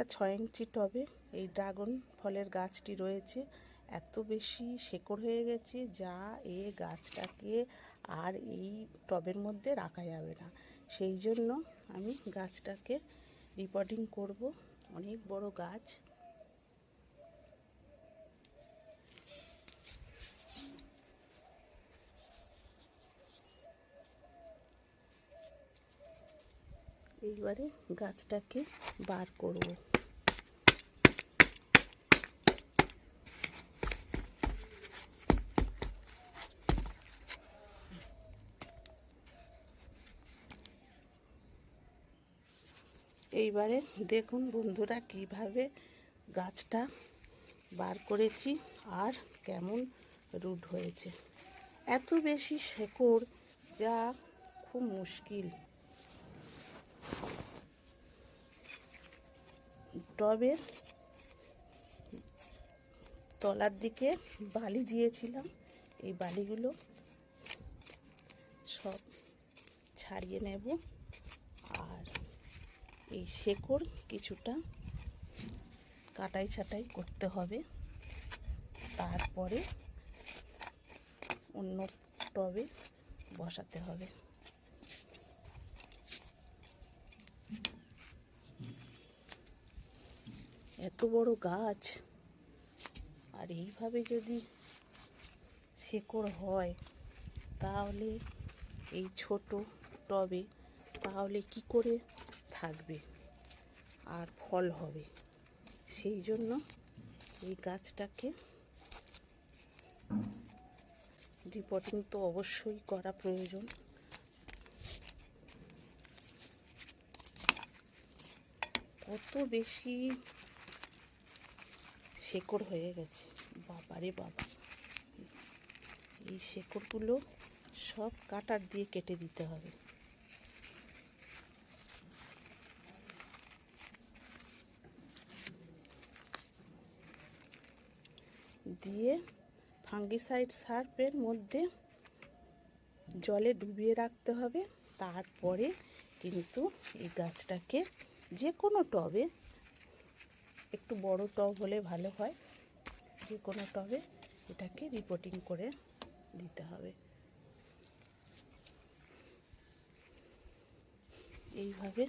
একটা ছয় ইঞ্চি টবে এই ড্রাগন ফলের গাছটি রয়েছে। এত বেশি শেকড় হয়ে গেছে যা এ গাছটাকে আর এই টবের মধ্যে রাখা যাবে না। সেই জন্য আমি গাছটাকে রিপোর্টিং করব। অনেক বড় গাছ এইবারে গাছটাকে বার করব। এইবারে দেখুন বন্ধুরা কীভাবে গাছটা বার করেছি আর কেমন রুট হয়েছে। এত বেশি শেকড় যা খুব মুশকিল। টবের তলার দিকে বালি দিয়েছিলাম। এই বালিগুলো সব ছাড়িয়ে নেব। আর এই শেকড় কিছুটা কাটাই ছাটাই করতে হবে। তারপরে অন্য টবে বসাতে হবে। এত বড় গাছ। আর এইভাবে যদি শেকড় হয়, তাহলে এই ছোট টবে তাহলে কি করে থাকবে? আর ফল হবে। সেই জন্য এই গাছটাকে রিপোর্টিং তো অবশ্যই করা প্রয়োজন। কত বেশি শেকড় হয়ে গেছে। বাবারে বাবা। এই শেকড়গুলো সব কাটার দিয়ে কেটে দিতে হবে। দিয়ে ফাঙ্গিসাইড সার্ফের মধ্যে জলে ডুবিয়ে রাখতে হবে। তারপরে কিন্তু এই গাছটাকে যে কোনো টবে একটু বড় টব হলে ভালো হয়। যে কোনো টবে এটাকে রিপোর্টিং করে দিতে হবে। এইভাবে